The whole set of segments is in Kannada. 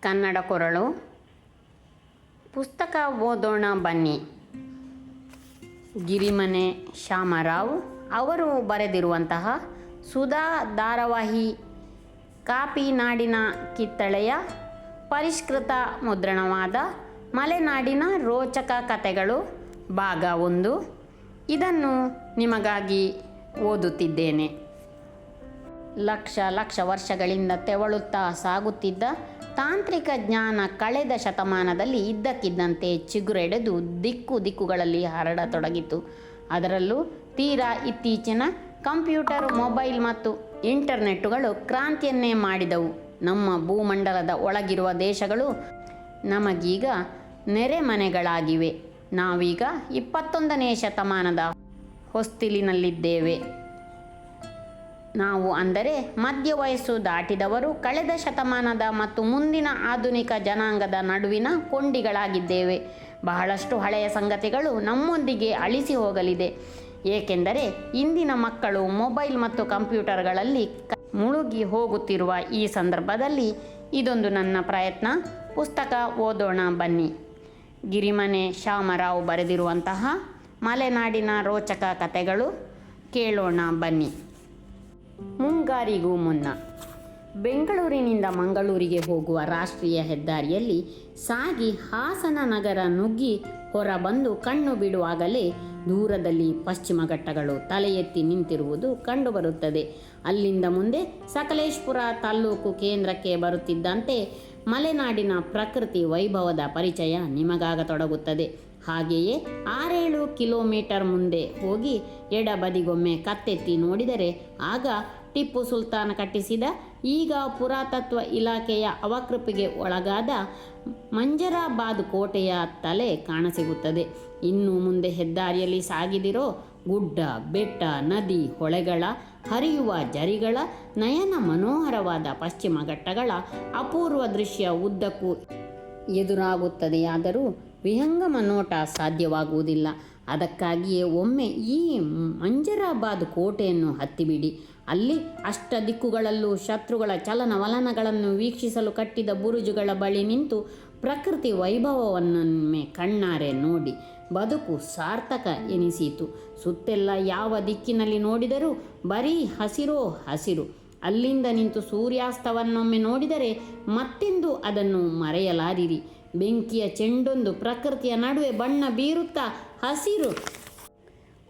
ಕನ್ನಡ ಕೊರಳು. ಪುಸ್ತಕ ಓದೋಣ ಬನ್ನಿ. ಗಿರಿಮನೆ ಶ್ಯಾಮರಾವ್ ಅವರು ಬರೆದಿರುವಂತಹ ಸುಧಾ ಧಾರಾವಾಹಿ ಕಾಪಿ ನಾಡಿನ ಕಿತ್ತಳೆಯ ಪರಿಷ್ಕೃತ ಮುದ್ರಣವಾದ ಮಲೆನಾಡಿನ ರೋಚಕ ಕಥೆಗಳು ಭಾಗ ಒಂದು. ಇದನ್ನು ನಿಮಗಾಗಿ ಓದುತ್ತಿದ್ದೇನೆ. ಲಕ್ಷ ಲಕ್ಷ ವರ್ಷಗಳಿಂದ ತೆವಳುತ್ತಾ ಸಾಗುತ್ತಿದ್ದ ತಾಂತ್ರಿಕ ಜ್ಞಾನ ಕಳೆದ ಶತಮಾನದಲ್ಲಿ ಇದ್ದಕ್ಕಿದ್ದಂತೆ ಚಿಗುರೆಡೆದು ದಿಕ್ಕು ದಿಕ್ಕುಗಳಲ್ಲಿ ಹರಡತೊಡಗಿತು ಅದರಲ್ಲೂ ತೀರಾ ಇತ್ತೀಚಿನ ಕಂಪ್ಯೂಟರ್, ಮೊಬೈಲ್ ಮತ್ತು ಇಂಟರ್ನೆಟ್ಟುಗಳು ಕ್ರಾಂತಿಯನ್ನೇ ಮಾಡಿದವು. ನಮ್ಮ ಭೂಮಂಡಲದ ಒಳಗಿರುವ ದೇಶಗಳು ನಮಗೀಗ ನೆರೆಮನೆಗಳಾಗಿವೆ ನಾವೀಗ ಇಪ್ಪತ್ತೊಂದನೇ ಶತಮಾನದ ಹೊಸ್ತಿಲಿನಲ್ಲಿದ್ದೇವೆ. ನಾವು ಅಂದರೆ ಮಧ್ಯ ವಯಸ್ಸು ದಾಟಿದವರು, ಕಳೆದ ಶತಮಾನದ ಮತ್ತು ಮುಂದಿನ ಆಧುನಿಕ ಜನಾಂಗದ ನಡುವಿನ ಕೊಂಡಿಗಳಾಗಿದ್ದೇವೆ. ಬಹಳಷ್ಟು ಹಳೆಯ ಸಂಗತಿಗಳು ನಮ್ಮೊಂದಿಗೆ ಅಳಿಸಿ ಹೋಗಲಿದೆ. ಏಕೆಂದರೆ ಇಂದಿನ ಮಕ್ಕಳು ಮೊಬೈಲ್ ಮತ್ತು ಕಂಪ್ಯೂಟರ್ಗಳಲ್ಲಿ ಮುಳುಗಿ ಹೋಗುತ್ತಿರುವ ಈ ಸಂದರ್ಭದಲ್ಲಿ ಇದೊಂದು ನನ್ನ ಪ್ರಯತ್ನ. ಪುಸ್ತಕ ಓದೋಣ ಬನ್ನಿ. ಗಿರಿಮನೆ ಶ್ಯಾಮರಾವ್ ಬರೆದಿರುವಂತಹ ಮಲೆನಾಡಿನ ರೋಚಕ ಕಥೆಗಳು ಕೇಳೋಣ ಬನ್ನಿ. ಮುಂಗಾರಿಗೂ ಮುನ್ನ ಬೆಂಗಳೂರಿನಿಂದ ಮಂಗಳೂರಿಗೆ ಹೋಗುವ ರಾಷ್ಟ್ರೀಯ ಹೆದ್ದಾರಿಯಲ್ಲಿ ಸಾಗಿ ಹಾಸನ ನಗರ ನುಗ್ಗಿ ಹೊರಬಂದು ಕಣ್ಣು ಬಿಡುವಾಗಲೇ ದೂರದಲ್ಲಿ ಪಶ್ಚಿಮ ಘಟ್ಟಗಳು ತಲೆ ಎತ್ತಿ ನಿಂತಿರುವುದು ಕಂಡುಬರುತ್ತದೆ. ಅಲ್ಲಿಂದ ಮುಂದೆ ಸಕಲೇಶ್ಪುರ ತಾಲ್ಲೂಕು ಕೇಂದ್ರಕ್ಕೆ ಬರುತ್ತಿದ್ದಂತೆ ಮಲೆನಾಡಿನ ಪ್ರಕೃತಿ ವೈಭವದ ಪರಿಚಯ ನಿಮಗಾಗತೊಡಗುತ್ತದೆ. ಹಾಗೆಯೇ ಆರೇಳು ಕಿಲೋಮೀಟರ್ ಮುಂದೆ ಹೋಗಿ ಎಡಬದಿಗೊಮ್ಮೆ ಕತ್ತೆತ್ತಿ ನೋಡಿದರೆ ಆಗ ಟಿಪ್ಪು ಸುಲ್ತಾನ್ ಕಟ್ಟಿಸಿದ ಈಗ ಪುರಾತತ್ವ ಇಲಾಖೆಯ ಅವಕೃಪಿಗೆ ಒಳಗಾದ ಮಂಜರಾಬಾದ್ ಕೋಟೆಯ ತಲೆ ಕಾಣಸಿಗುತ್ತದೆ. ಇನ್ನು ಮುಂದೆ ಹೆದ್ದಾರಿಯಲ್ಲಿ ಸಾಗಿದಿರೋ ಗುಡ್ಡ, ಬೆಟ್ಟ, ನದಿ, ಹೊಳೆಗಳ, ಹರಿಯುವ ಜರಿಗಳ, ನಯನ ಮನೋಹರವಾದ ಪಶ್ಚಿಮ ಘಟ್ಟಗಳ ಅಪೂರ್ವ ದೃಶ್ಯ ಉದ್ದಕ್ಕೂ ಎದುರಾಗುತ್ತದೆಯಾದರೂ ವಿಹಂಗಮ ನೋಟ ಸಾಧ್ಯವಾಗುವುದಿಲ್ಲ. ಅದಕ್ಕಾಗಿಯೇ ಒಮ್ಮೆ ಈ ಮಂಜರಾಬಾದ್ ಕೋಟೆಯನ್ನು ಹತ್ತಿಬಿಡಿ. ಅಲ್ಲಿ ಅಷ್ಟ ದಿಕ್ಕುಗಳಲ್ಲೂ ಶತ್ರುಗಳ ಚಲನವಲನಗಳನ್ನು ವೀಕ್ಷಿಸಲು ಕಟ್ಟಿದ ಬುರುಜುಗಳ ಬಳಿ ನಿಂತು ಪ್ರಕೃತಿ ವೈಭವವನ್ನೊಮ್ಮೆ ಕಣ್ಣಾರೆ ನೋಡಿ ಬದುಕು ಸಾರ್ಥಕ ಎನಿಸಿತು. ಸುತ್ತೆಲ್ಲ ಯಾವ ದಿಕ್ಕಿನಲ್ಲಿ ನೋಡಿದರೂ ಬರೀ ಹಸಿರೋ ಹಸಿರು. ಅಲ್ಲಿಂದ ನಿಂತು ಸೂರ್ಯಾಸ್ತವನ್ನೊಮ್ಮೆ ನೋಡಿದರೆ ಮತ್ತೆಂದು ಅದನ್ನು ಮರೆಯಲಾರಿರಿ. ಬೆಂಕಿಯ ಚೆಂಡೊಂದು ಪ್ರಕೃತಿಯ ನಡುವೆ ಬಣ್ಣ ಬೀರುತ್ತಾ ಹಸಿರು.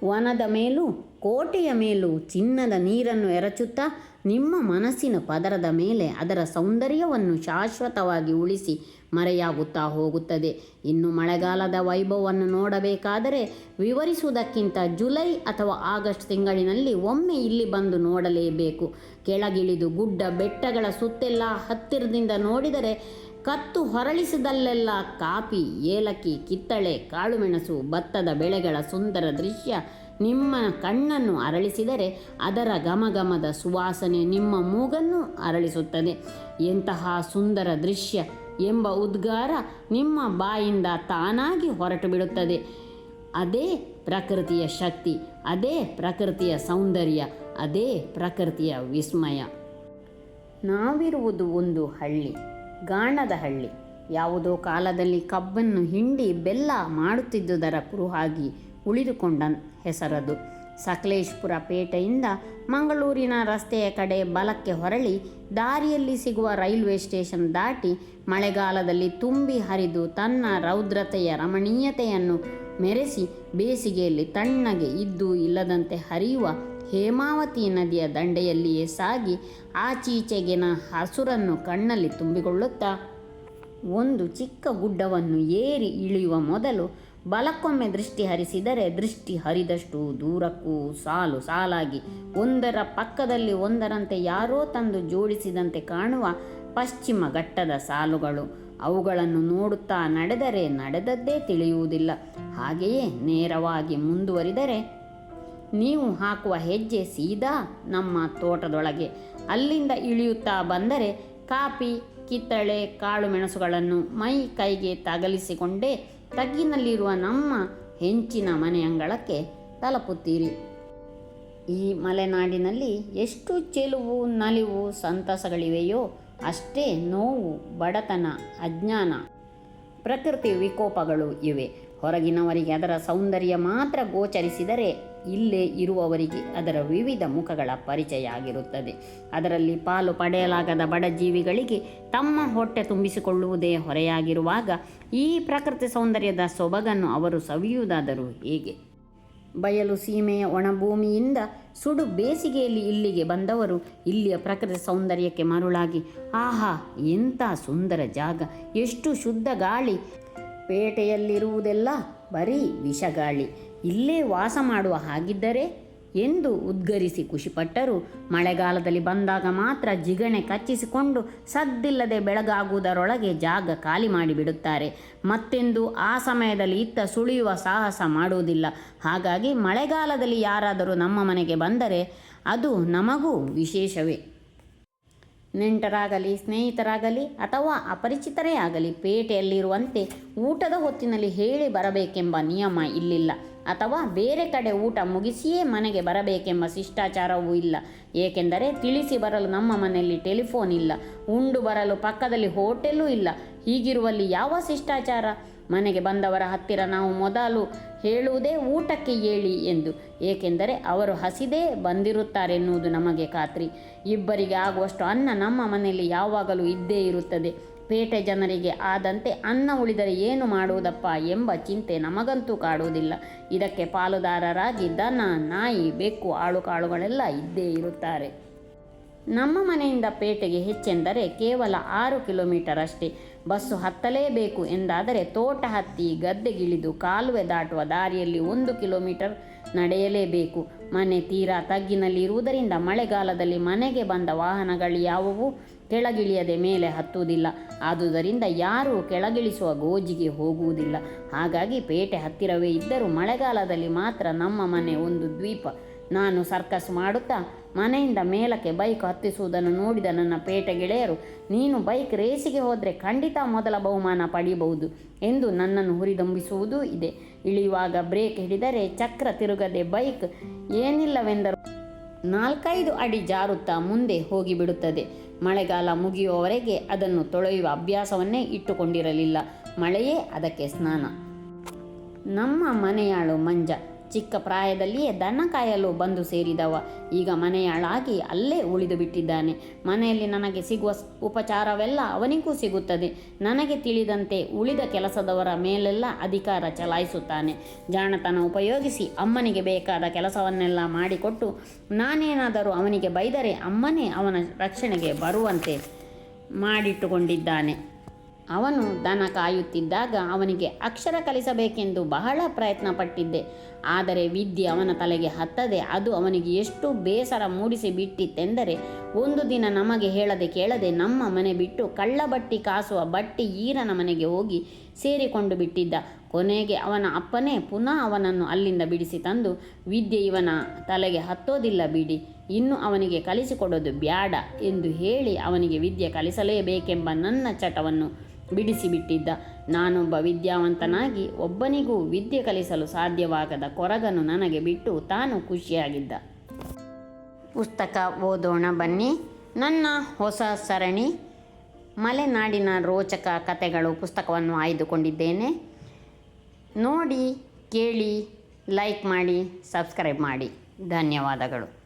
ವನದ ಮೇಲೂ ಕೋಟೆಯ ಮೇಲೂ ಚಿನ್ನದ ನೀರನ್ನು ಎರಚುತ್ತಾ ನಿಮ್ಮ ಮನಸ್ಸಿನ ಪದರದ ಮೇಲೆ ಅದರ ಸೌಂದರ್ಯವನ್ನು ಶಾಶ್ವತವಾಗಿ ಉಳಿಸಿ ಮರೆಯಾಗುತ್ತಾ ಹೋಗುತ್ತದೆ. ಇನ್ನು ಮಳೆಗಾಲದ ವೈಭವವನ್ನು ನೋಡಬೇಕಾದರೆ ವಿವರಿಸುವುದಕ್ಕಿಂತ ಜುಲೈ ಅಥವಾ ಆಗಸ್ಟ್ ತಿಂಗಳಿನಲ್ಲಿ ಒಮ್ಮೆ ಇಲ್ಲಿ ಬಂದು ನೋಡಲೇಬೇಕು. ಕೆಳಗಿಳಿದು ಗುಡ್ಡ ಬೆಟ್ಟಗಳ ಸುತ್ತೆಲ್ಲ ಹತ್ತಿರದಿಂದ ನೋಡಿದರೆ ಕತ್ತು ಹೊರಳಿಸಿದಲ್ಲೆಲ್ಲ ಕಾಫಿ ಏಲಕ್ಕಿ, ಕಿತ್ತಳೆ, ಕಾಳುಮೆಣಸು, ಭತ್ತದ ಬೆಳೆಗಳ ಸುಂದರ ದೃಶ್ಯ ನಿಮ್ಮ ಕಣ್ಣನ್ನು ಅರಳಿಸಿದರೆ ಅದರ ಗಮಗಮದ ಸುವಾಸನೆ ನಿಮ್ಮ ಮೂಗನ್ನು ಅರಳಿಸುತ್ತದೆ. ಎಂತಹ ಸುಂದರ ದೃಶ್ಯ ಎಂಬ ಉದ್ಗಾರ ನಿಮ್ಮ ಬಾಯಿಂದ ತಾನಾಗಿ ಹೊರಟು ಬಿಡುತ್ತದೆ ಅದೇ ಪ್ರಕೃತಿಯ ಶಕ್ತಿ, ಅದೇ ಪ್ರಕೃತಿಯ ಸೌಂದರ್ಯ, ಅದೇ ಪ್ರಕೃತಿಯ ವಿಸ್ಮಯ. ನಾವಿರುವುದು ಒಂದು ಹಳ್ಳಿ. ಗಾಣದ ಹಳ್ಳಿ ಯಾವುದೋ ಕಾಲದಲ್ಲಿ ಕಬ್ಬನ್ನು ಹಿಂಡಿ ಬೆಲ್ಲ ಮಾಡುತ್ತಿದ್ದುದರ ಕುರುಹಾಗಿ ಉಳಿದುಕೊಂಡ ಹೆಸರದು. ಸಕಲೇಶ್ಪುರ ಪೇಟೆಯಿಂದ ಮಂಗಳೂರಿನ ರಸ್ತೆಯ ಕಡೆ ಬಲಕ್ಕೆ ಹೊರಳಿ ದಾರಿಯಲ್ಲಿ ಸಿಗುವ ರೈಲ್ವೆ ಸ್ಟೇಷನ್ ದಾಟಿ ಮಳೆಗಾಲದಲ್ಲಿ ತುಂಬಿ ಹರಿದು ತನ್ನ ರೌದ್ರತೆಯ ರಮಣೀಯತೆಯನ್ನು ಮೆರೆಸಿ ಬೇಸಿಗೆಯಲ್ಲಿ ತಣ್ಣಗೆ ಇದ್ದು ಇಲ್ಲದಂತೆ ಹರಿಯುವ ಹೇಮಾವತಿ ನದಿಯ ದಂಡೆಯಲ್ಲಿಯೇ ಸಾಗಿ ಆಚೀಚೆಗಿನ ಹಸುರನ್ನು ಕಣ್ಣಲ್ಲಿ ತುಂಬಿಕೊಳ್ಳುತ್ತಾ ಒಂದು ಚಿಕ್ಕ ಗುಡ್ಡವನ್ನು ಏರಿ ಇಳಿಯುವ ಮೊದಲು ಬಲಕ್ಕೊಮ್ಮೆ ದೃಷ್ಟಿ ಹರಿಸಿದರೆ ದೃಷ್ಟಿ ಹರಿದಷ್ಟು ದೂರಕ್ಕೂ ಸಾಲು ಸಾಲಾಗಿ ಒಂದರ ಪಕ್ಕದಲ್ಲಿ ಒಂದರಂತೆ ಯಾರೋ ತಂದು ಜೋಡಿಸಿದಂತೆ ಕಾಣುವ ಪಶ್ಚಿಮ ಘಟ್ಟದ ಸಾಲುಗಳು. ಅವುಗಳನ್ನು ನೋಡುತ್ತಾ ನಡೆದರೆ ನಡೆದದ್ದೇ ತಿಳಿಯುವುದಿಲ್ಲ. ಹಾಗೆಯೇ ನೇರವಾಗಿ ಮುಂದುವರಿದರೆ ನೀವು ಹಾಕುವ ಹೆಜ್ಜೆ ಸೀದಾ ನಮ್ಮ ತೋಟದೊಳಗೆ. ಅಲ್ಲಿಂದ ಇಳಿಯುತ್ತಾ ಬಂದರೆ ಕಾಪಿ, ಕಿತ್ತಳೆ, ಕಾಳು ಮೆಣಸುಗಳನ್ನು ಮೈ ಕೈಗೆ ತಗಲಿಸಿಕೊಂಡೇ ತಗ್ಗಿನಲ್ಲಿರುವ ನಮ್ಮ ಹೆಂಚಿನ ಮನೆ ಅಂಗಳಕ್ಕೆ ತಲುಪುತ್ತೀರಿ. ಈ ಮಲೆನಾಡಿನಲ್ಲಿ ಎಷ್ಟು ಚೆಲುವು, ನಲಿವು, ಸಂತಸಗಳಿವೆಯೋ ಅಷ್ಟೇ ನೋವು, ಬಡತನ, ಅಜ್ಞಾನ, ಪ್ರಕೃತಿ ವಿಕೋಪಗಳು ಇವೆ. ಹೊರಗಿನವರಿಗೆ ಅದರ ಸೌಂದರ್ಯ ಮಾತ್ರ ಗೋಚರಿಸಿದರೆ ಇಲ್ಲೇ ಇರುವವರಿಗೆ ಅದರ ವಿವಿಧ ಮುಖಗಳ ಪರಿಚಯ ಆಗಿರುತ್ತದೆ ಅದರಲ್ಲಿ ಪಾಲು ಪಡೆಯಲಾಗದ ಬಡ ಜೀವಿಗಳಿಗೆ ತಮ್ಮ ಹೊಟ್ಟೆ ತುಂಬಿಸಿಕೊಳ್ಳುವುದೇ ಹೊರೆಯಾಗಿರುವಾಗ ಈ ಪ್ರಕೃತಿ ಸೌಂದರ್ಯದ ಸೊಬಗನ್ನು ಅವರು ಸವಿಯುವುದಾದರೂ ಹೇಗೆ? ಬಯಲು ಸೀಮೆಯ ಒಣಭೂಮಿಯಿಂದ ಸುಡು ಬೇಸಿಗೆಯಲ್ಲಿ ಇಲ್ಲಿಗೆ ಬಂದವರು ಇಲ್ಲಿಯ ಪ್ರಕೃತಿ ಸೌಂದರ್ಯಕ್ಕೆ ಮರುಳಾಗಿ, ಆಹಾ, ಎಂಥ ಸುಂದರ ಜಾಗ! ಎಷ್ಟು ಶುದ್ಧ ಗಾಳಿ! ಪೇಟೆಯಲ್ಲಿರುವುದೆಲ್ಲ ಬರೀ ವಿಷಗಾಳಿ. ಇಲ್ಲೇ ವಾಸ ಮಾಡುವ ಹಾಗಿದ್ದರೆ ಎಂದು ಉದ್ಗರಿಸಿ ಖುಷಿಪಟ್ಟರು. ಮಳೆಗಾಲದಲ್ಲಿ ಬಂದಾಗ ಮಾತ್ರ ಜಿಗಣೆ ಕಚ್ಚಿಸಿಕೊಂಡು ಸದ್ದಿಲ್ಲದೆ ಬೆಳಗಾಗುವುದರೊಳಗೆ ಜಾಗ ಖಾಲಿ ಮಾಡಿಬಿಡುತ್ತಾರೆ. ಮತ್ತೆಂದು ಆ ಸಮಯದಲ್ಲಿ ಇತ್ತ ಸುಳಿಯುವ ಸಾಹಸ ಮಾಡುವುದಿಲ್ಲ. ಹಾಗಾಗಿ ಮಳೆಗಾಲದಲ್ಲಿ ಯಾರಾದರೂ ನಮ್ಮ ಮನೆಗೆ ಬಂದರೆ ಅದು ನಮಗೂ ವಿಶೇಷವೇ. ನೆಂಟರಾಗಲಿ, ಸ್ನೇಹಿತರಾಗಲಿ ಅಥವಾ ಅಪರಿಚಿತರೇ ಆಗಲಿ, ಪೇಟೆಯಲ್ಲಿರುವಂತೆ ಊಟದ ಹೊತ್ತಿನಲ್ಲಿ ಹೇಳಿ ಬರಬೇಕೆಂಬ ನಿಯಮ ಇಲ್ಲಿಲ್ಲ. ಅಥವಾ ಬೇರೆ ಕಡೆ ಊಟ ಮುಗಿಸಿಯೇ ಮನೆಗೆ ಬರಬೇಕೆಂಬ ಶಿಷ್ಟಾಚಾರವೂ ಇಲ್ಲ. ಏಕೆಂದರೆ ತಿಳಿಸಿ ಬರಲು ನಮ್ಮ ಮನೆಯಲ್ಲಿ ಟೆಲಿಫೋನ್ ಇಲ್ಲ. ಉಂಡು ಬರಲು ಪಕ್ಕದಲ್ಲಿ ಹೋಟೆಲ್ಲೂ ಇಲ್ಲ. ಹೀಗಿರುವಲ್ಲಿ ಯಾವ ಶಿಷ್ಟಾಚಾರ? ಮನೆಗೆ ಬಂದವರ ಹತ್ತಿರ ನಾವು ಮೊದಲು ಹೇಳುವುದೇ ಊಟಕ್ಕೆ ಏಳಿ ಎಂದು. ಏಕೆಂದರೆ ಅವರು ಹಸಿದೇ ಬಂದಿರುತ್ತಾರೆನ್ನುವುದು ನಮಗೆ ಖಾತ್ರಿ. ಇಬ್ಬರಿಗೆ ಆಗುವಷ್ಟು ಅನ್ನ ನಮ್ಮ ಮನೆಯಲ್ಲಿ ಯಾವಾಗಲೂ ಇದ್ದೇ ಇರುತ್ತದೆ. ಪೇಟೆ ಜನರಿಗೆ ಆದಂತೆ ಅನ್ನ ಉಳಿದರೆ ಏನು ಮಾಡುವುದಪ್ಪ ಎಂಬ ಚಿಂತೆ ನಮಗಂತೂ ಕಾಡುವುದಿಲ್ಲ. ಇದಕ್ಕೆ ಪಾಲುದಾರರಾಗಿ ದನ ನಾಯಿ, ಬೆಕ್ಕು, ಆಳು ಕಾಳುಗಳೆಲ್ಲ ಇದ್ದೇ ಇರುತ್ತಾರೆ. ನಮ್ಮ ಮನೆಯಿಂದ ಪೇಟೆಗೆ ಹೆಚ್ಚೆಂದರೆ ಕೇವಲ ಆರು ಕಿಲೋಮೀಟರ್ ಅಷ್ಟೇ ಬಸ್ಸು ಹತ್ತಲೇಬೇಕು ಎಂದಾದರೆ ತೋಟ ಹತ್ತಿ ಗದ್ದೆಗಿಳಿದು ಕಾಲುವೆ ದಾಟುವ ದಾರಿಯಲ್ಲಿ ಒಂದು ಕಿಲೋಮೀಟರ್ ನಡೆಯಲೇಬೇಕು. ಮನೆ ತೀರಾ ತಗ್ಗಿನಲ್ಲಿ ಇರುವುದರಿಂದ ಮಳೆಗಾಲದಲ್ಲಿ ಮನೆಗೆ ಬಂದ ವಾಹನಗಳು ಯಾವುವು? ಕೆಳಗಿಳಿಯದೆ ಮೇಲೆ ಹತ್ತುವುದಿಲ್ಲ. ಆದುದರಿಂದ ಯಾರೂ ಕೆಳಗಿಳಿಸುವ ಗೋಜಿಗೆ ಹೋಗುವುದಿಲ್ಲ. ಹಾಗಾಗಿ ಪೇಟೆ ಹತ್ತಿರವೇ ಇದ್ದರೂ ಮಳೆಗಾಲದಲ್ಲಿ ಮಾತ್ರ ನಮ್ಮ ಮನೆ ಒಂದು ದ್ವೀಪ. ನಾನು ಸರ್ಕಸ್ ಮಾಡುತ್ತಾ ಮನೆಯಿಂದ ಮೇಲಕ್ಕೆ ಬೈಕ್ ಹತ್ತಿಸುವುದನ್ನು ನೋಡಿದ ನನ್ನ ಪೇಟೆ ಗೆಳೆಯರು, ನೀನು ಬೈಕ್ ರೇಸಿಗೆ ಹೋದರೆ ಖಂಡಿತ ಮೊದಲ ಬಹುಮಾನ ಪಡೆಯಬಹುದು ಎಂದು ನನ್ನನ್ನು ಹುರಿದಂಬಿಸುವುದೂ ಇದೆ. ಇಳಿಯುವಾಗ ಬ್ರೇಕ್ ಹಿಡಿದರೆ ಚಕ್ರ ತಿರುಗದೆ ಬೈಕ್, ಏನಿಲ್ಲವೆಂದರು ನಾಲ್ಕೈದು ಅಡಿ ಜಾರುತ್ತಾ ಮುಂದೆ ಹೋಗಿಬಿಡುತ್ತದೆ. ಮಳೆಗಾಲ ಮುಗಿಯುವವರೆಗೆ ಅದನ್ನು ತೊಳೆಯುವ ಅಭ್ಯಾಸವನ್ನೇ ಇಟ್ಟುಕೊಂಡಿರಲಿಲ್ಲ. ಮಳೆಯೇ ಅದಕ್ಕೆ ಸ್ನಾನ. ನಮ್ಮ ಮನೆಯಾಳು ಮಂಜ. ಚಿಕ್ಕ ಪ್ರಾಯದಲ್ಲಿಯೇ ದನ ಕಾಯಲು ಬಂದು ಸೇರಿದವ. ಈಗ ಮನೆಯಾಳಾಗಿ ಅಲ್ಲೇ ಉಳಿದು ಬಿಟ್ಟಿದ್ದಾನೆ. ಮನೆಯಲ್ಲಿ ನನಗೆ ಸಿಗುವ ಉಪಚಾರವೆಲ್ಲ ಅವನಿಗೂ ಸಿಗುತ್ತದೆ. ನನಗೆ ತಿಳಿದಂತೆ ಉಳಿದ ಕೆಲಸದವರ ಮೇಲೆಲ್ಲ ಅಧಿಕಾರ ಚಲಾಯಿಸುತ್ತಾನೆ. ಜಾಣತನ ಉಪಯೋಗಿಸಿ ಅಮ್ಮನಿಗೆ ಬೇಕಾದ ಕೆಲಸವನ್ನೆಲ್ಲ ಮಾಡಿಕೊಟ್ಟು ನಾನೇನಾದರೂ ಅವನಿಗೆ ಬೈದರೆ ಅಮ್ಮನೇ ಅವನ ರಕ್ಷಣೆಗೆ ಬರುವಂತೆ ಮಾಡಿಟ್ಟುಕೊಂಡಿದ್ದಾನೆ. ಅವನು ದನ ಕಾಯುತ್ತಿದ್ದಾಗ ಅವನಿಗೆ ಅಕ್ಷರ ಕಲಿಸಬೇಕೆಂದು ಬಹಳ ಪ್ರಯತ್ನ ಪಟ್ಟಿದ್ದೆ ಆದರೆ ವಿದ್ಯೆ ಅವನ ತಲೆಗೆ ಹತ್ತದೆ. ಅದು ಅವನಿಗೆ ಎಷ್ಟು ಬೇಸರ ಮೂಡಿಸಿ ಬಿಟ್ಟಿತ್ತೆಂದರೆ ಒಂದು ದಿನ ನಮಗೆ ಹೇಳದೆ ಕೇಳದೆ ನಮ್ಮ ಮನೆ ಬಿಟ್ಟು ಕಳ್ಳ ಬಟ್ಟಿ ಕಾಸುವ ಬಟ್ಟಿ ಈರನ ಮನೆಗೆ ಹೋಗಿ ಸೇರಿಕೊಂಡು ಬಿಟ್ಟಿದ್ದ. ಕೊನೆಗೆ ಅವನ ಅಪ್ಪನೇ ಪುನಃ ಅವನನ್ನು ಅಲ್ಲಿಂದ ಬಿಡಿಸಿ ತಂದು, ವಿದ್ಯೆ ಇವನ ತಲೆಗೆ ಹತ್ತೋದಿಲ್ಲ ಬಿಡಿ. ಇನ್ನು ಅವನಿಗೆ ಕಲಿಸಿಕೊಡೋದು ಬ್ಯಾಡ ಎಂದು ಹೇಳಿ ಅವನಿಗೆ ವಿದ್ಯೆ ಕಲಿಸಲೇಬೇಕೆಂಬ ನನ್ನ ಚಟವನ್ನು ಬಿಡಿಸಿಬಿಟ್ಟಿದ್ದ. ನಾನೊಬ್ಬ ವಿದ್ಯಾವಂತನಾಗಿ ಒಬ್ಬನಿಗೂ ವಿದ್ಯೆ ಕಲಿಸಲು ಸಾಧ್ಯವಾಗದ ಕೊರಗನು ನನಗೆ ಬಿಟ್ಟು ತಾನು ಖುಷಿಯಾಗಿದ್ದ. ಪುಸ್ತಕ ಓದೋಣ ಬನ್ನಿ. ನನ್ನ ಹೊಸ ಸರಣಿ. ಮಲೆನಾಡಿನ ರೋಚಕ ಕಥೆಗಳು ಪುಸ್ತಕವನ್ನು ಆಯ್ದುಕೊಂಡಿದ್ದೇನೆ. ನೋಡಿ, ಕೇಳಿ, ಲೈಕ್ ಮಾಡಿ, ಸಬ್ಸ್ಕ್ರೈಬ್ ಮಾಡಿ. ಧನ್ಯವಾದಗಳು.